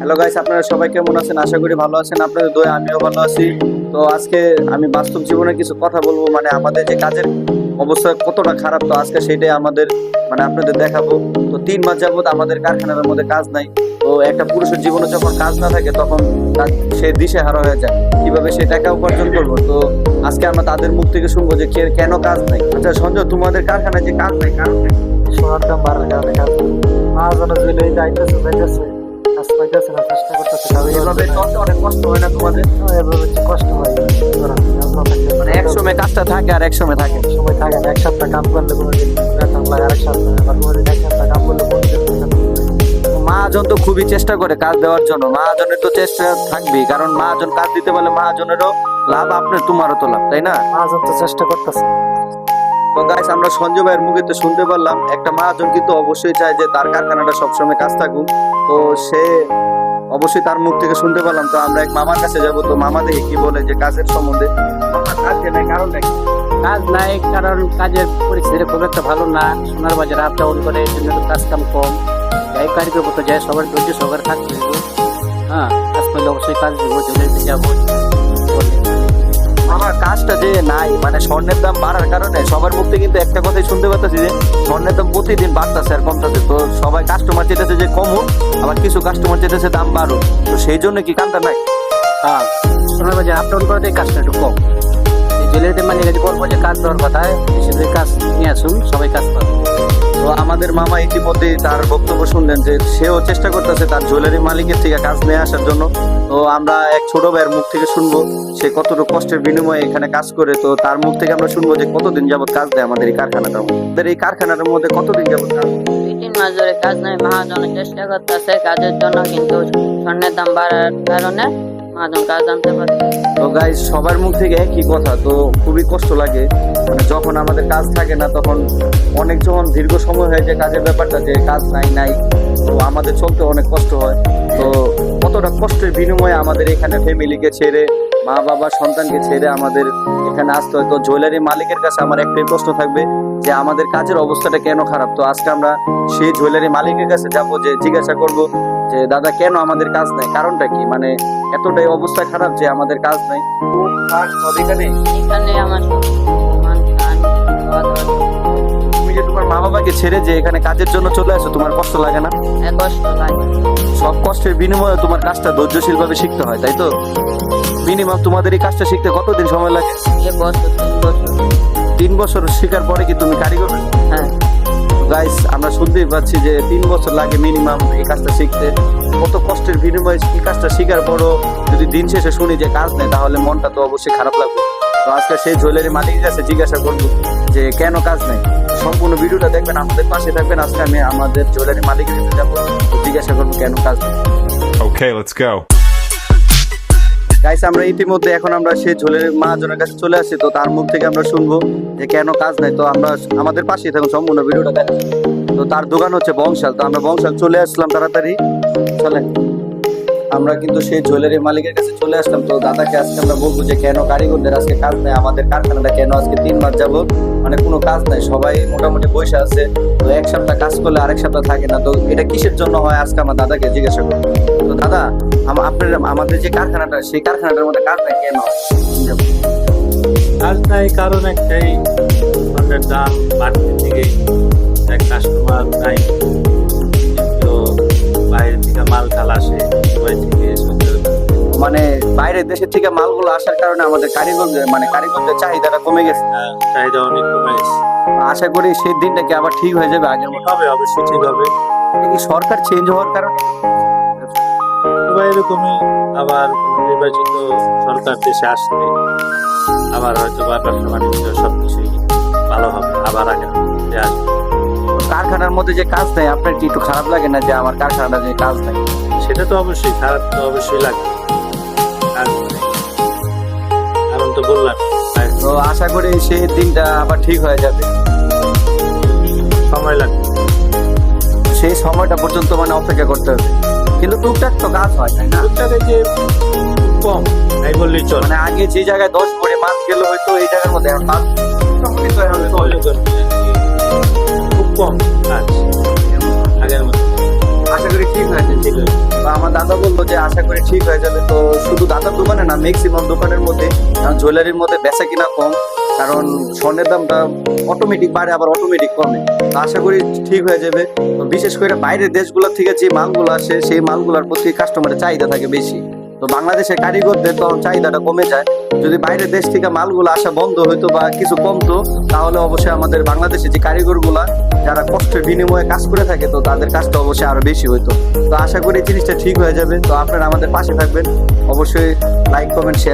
Hello guys আপনারা সবাই কেমন আছেন? আশা করি ভালো আছেন। আপনাদের দোয়া, আমিও ভালো আছি। তো আজকে আমি বাস্তব জীবনে কিছু কথা বলব। মানে আমাদের যে কাজের অবস্থা কতটা খারাপ, তো আজকে সেটাই আমাদের মানে আপনাদের দেখাবো। তো তিন মাস যাবত আমাদের কারখানার মধ্যে কাজ নাই। তো একটা পুরুষের জীবনে যখন কাজ না থাকে, তখন সে দিশে হারা হয়ে যায়। কীভাবে সে টাকা উপার্জন করব? তো আজকে আমরা তাদের মুখ থেকে শুনব যে কেন কাজ নাই। আচ্ছা সঞ্জয়, তোমাদের কারখানায় যে কাজ নাই, কারণ? সোনার দাম বাড়ার কারণে কাজ মহাজনের জুলে যাইতেছে যাইতেছে। কাজ পাইতেছে না চেষ্টা করতেছে এভাবে অনেক কষ্ট হয় না তোমাদের? এভাবে কষ্ট হয় করা, কাজ না থাকলে মানে এক সময় কাজটা থাকে আর এক সময় থাকে। সময় থাকে এক সপ্তাহ কাম করলে কোনো দিন বেতন লাগে আরেক সপ্তাহ আবার কোনো দিন এক সপ্তাহ কাম করলে কোনো দিন বেতন লাগে। মহাজন তো খুবই চেষ্টা করে কাজ দেওয়ার জন্য মহাজনের তো চেষ্টা থাকবেই কারণ মহাজন কাজ দিতে পারলে মহাজনেরও লাভ আপনার তোমারও তো লাভ তাই না? মহাজন তো চেষ্টা করতেছে। তো গাইস আমরা সঞ্জয় ভাইয়ের মুখে তো শুনতে পারলাম। একটা মহাজন কিন্তু অবশ্যই চায় যে তার কারখানাটা সবসময় কাজ থাকুক। তো সে অবশ্যই তার মুখ থেকে শুনতে পারলাম। তো আমরা এক মামার কাছে যাব। তো মামা দেখে কি বলে যে কাজের সম্বন্ধে? কারণ কাজ নাই কারণ কাজের পরিস্থিতি খুব একটা ভালো না। সোনার বাজার আপ ডাউন করে এই জন্য তো কাজ কাম কম। যাই কারিগর মতো যায় সবার ধৈর্য সবার থাকতে হ্যাঁ কাজ করলে অবশ্যই কাজ দেবো চলে যাব। আমার কাজটা যে নাই মানে স্বর্ণের দাম বাড়ার কারণে সবার মুখ থেকে কিন্তু একটা কথাই শুনতে পাচ্ছি যে, স্বর্ণের দাম প্রতিদিন বাড়তেছে আর কমতেছে। তো সবাই কাস্টমার চেতেছে যে কমুক, আবার কিছু কাস্টমার চেতেছে দাম বাড়ুক। তো সেই জন্য কি কামটা নাই? হ্যাঁ। সোনার বাজার আপ ডাউন করে কাজটা একটু কম। জেলেতে মানে বলব যে কাজ দেওয়ার কথা কাজ নিয়ে আসুন, সবাই কাজ পাবে। তো আমাদের মামা ইতিমধ্যে তার বক্তব্য শুনলেন যে সেও চেষ্টা করতেছে তার জুয়েলারি মালিকের থেকে কাজ নিয়ে আসার জন্য। তো আমরা এক ছোট ভাইয়ের মুখ থেকে শুনব, সে কতটুকু কষ্টের বিনিময়ে এখানে কাজ করে। তো তার মুখ থেকে আমরা শুনব যে কতদিন যাবত কাজ দেয় আমাদের এই কারখানাটার মধ্যে আমাদের এই কারখানাটার মধ্যে কতদিন যাবত কাজ? তিন মাস ধরে কাজ নাই মহাজনের চেষ্টা করতেছে কাজের জন্য, কিন্তু স্বর্ণের দাম বাড়ার কারণে পারে। তো গাইজ সবার মুখ থেকে একই কথা, তো খুবই কষ্ট লাগে। মানে যখন আমাদের কাজ থাকে না, তখন অনেক যখন দীর্ঘ সময় হয়ে যায় কাজের ব্যাপারটা, যে কাজ নাই নাই, তো আমাদের চলতে অনেক কষ্ট হয়। তো কতটা কষ্টের বিনিময়ে আমাদের এখানে ফ্যামিলিকে ছেড়ে মা বাবা সন্তানকে ছেড়ে আমাদের এখানে আসতে হয়। তো জুয়েলারি মালিকের কাছে আমার একটাই প্রশ্ন থাকবে যে আমাদের কাজের অবস্থাটা কেন খারাপ? তো আজকে আমরা সেই জুয়েলারি মালিকের কাছে যাব যে জিজ্ঞাসা করব যে দাদা কেন আমাদের কাজ নাই? কারণটা কি? মানে এতটাই অবস্থা খারাপ যে আমাদের কাজ নাই। এখানে? এখানে আমার তুমি যে তোমার মা বাবাকে ছেড়ে যে এখানে কাজের জন্য চলে আসো তোমার কষ্ট লাগে না? কষ্ট লাগে। সব কষ্টের বিনিময়ে তোমার কাজটা ধৈর্যশীল ভাবে শিখতে হয় তাই তো? মিনিমাম তোমাদের এই কাজটা শিখতে কতদিন সময় লাগে? তিন বছর শেখার পরে কি তুমি কারিগর? হ্যাঁ। গাইস আমরা শুনতেই পাচ্ছি যে তিন বছর লাগে মিনিমাম এই কাজটা শিখতে। কত কষ্টের বিনিময়ে এই কাজটা শেখার পরও যদি দিন শেষে শুনি যে কাজ নেই তাহলে মনটা তো অবশ্যই খারাপ লাগবে। তো আজকে সেই জুয়েলারি মালিকের কাছে জিজ্ঞাসা করব যে কেন কাজ নেই? সম্পূর্ণ ভিডিওটা দেখবেন আমাদের পাশে থাকবেন। আজকে আমি আমাদের জুয়েলারি মালিকের কাছে যাব। জিজ্ঞাসা করব কেন কাজ নেই? Okay, let's go. গাইস আমরা ইতিমধ্যে এখন আমরা সেই ঝোলের মহাজনের কাছে চলে আসি, তো তার মুখ থেকে আমরা শুনব যে কেন কাজ নাই। তো আমরা আমাদের পাশেই থাকুন, সম্পূর্ণ ভিডিওটা তো তার দোকান হচ্ছে বংশাল, তো আমরা বংশাল চলে আসলাম তাড়াতাড়ি। চলেন। আমরা কিন্তু সেই জুয়েলারি মালিকের কাছে চলে আসলাম। তো দাদাকে আজকে আমরা বলব যে, কেন কারিগরদের আজকে কাজ নেই। আমাদের কারখানাটা কেন? আজকে তিন মাস যাব মানে কোনো কাজ নাই। সবাই মোটামুটি বসে আছে। তো এক সপ্তাহ কাজ করলে আরেক সপ্তাহ থাকে না। তো এটা কিসের জন্য হয়? আজকে আমার দাদাকে জিজ্ঞাসা করব। তো দাদা আপনার আমাদের যে কারখানাটা, সেই কারখানাটার মধ্যে কাজ নাই কেন? কাজ নাই কারণ একটাই স্বর্ণের দাম বাড়তির দিকে কাস্টমার নাই। বাইরে থেকে মাল টাল আসে দুবাই থেকে। মানে বাইরের দেশের থেকে মালগুলো আসার কারণে আমাদের কারিগরদের মানে কারিগরদের চাহিদাটা কমে গেছে। হ্যাঁ, চাহিদা অনেক কমে গেছে। আশা করি সেই দিনটা কি আবার ঠিক হয়ে যাবে আগের মতো হবে অবশ্যই ঠিক হবে। সরকার চেঞ্জ হওয়ার কারণে? এরকমই আবার নির্বাচিত সরকার দেশে আসলে আবার হয়তো বা ব্যবসা বাণিজ্য সবকিছুই ভালো হবে আবার আগে আসবে। কারখানার মধ্যে যে কাজ নেই আপনার কি একটু খারাপ লাগে না যে আমার কারখানাটা যে কাজ নেই সেটা তো অবশ্যই খারাপ তো অবশ্যই লাগে। কারণ তো বললাম তো আশা করি সেই দিনটা আবার ঠিক হয়ে যাবে। সময় লাগবে। সেই সময়টা পর্যন্ত মানে অপেক্ষা করতে হবে। কিন্তু টুকটাক তো কাজ হয় তাই না? টুকটাক যে কম তাই বললেই চল। মানে আগে যে জায়গায় দশ করে মাছ গেলে হয়তো এই জায়গার মধ্যে এখন মোটামুটি তো এখন কম। মতো। আশা করি ঠিক হয়ে যাবে ঠিক আছে তো আমার দাদা বলল যে আশা করি ঠিক হয়ে যাবে তো শুধু দাদার দোকানে না ম্যাক্সিমাম দোকানের মধ্যে জুয়েলারির মধ্যে বেচা কিনা কম, কারণ স্বর্ণের দামটা অটোমেটিক বাড়ে, আবার অটোমেটিক কমে। তো আশা করি ঠিক হয়ে যাবে। বিশেষ করে বাইরের দেশগুলো থেকে যে মালগুলো আসে, সেই মালগুলোর প্রতি কাস্টমারের চাহিদা থাকে বেশি। তো বাংলাদেশের কারিগরদের তখন চাহিদাটা কমে যায়। যদি বাইরের দেশ থেকে মালগুলো আসা বন্ধ হইতো বা কিছু কমতো, তাহলে অবশ্যই আমাদের বাংলাদেশে যে কারিগরগুলা যারা কষ্টের বিনিময়ে কাজ করে থাকে, তো তাদের কাজটা অবশ্যই আরও বেশি হইতো। তো আশা করি জিনিসটা ঠিক হয়ে যাবে। তো আপনারা আমাদের পাশে থাকবেন। অবশ্যই লাইক কমেন্ট শেয়ার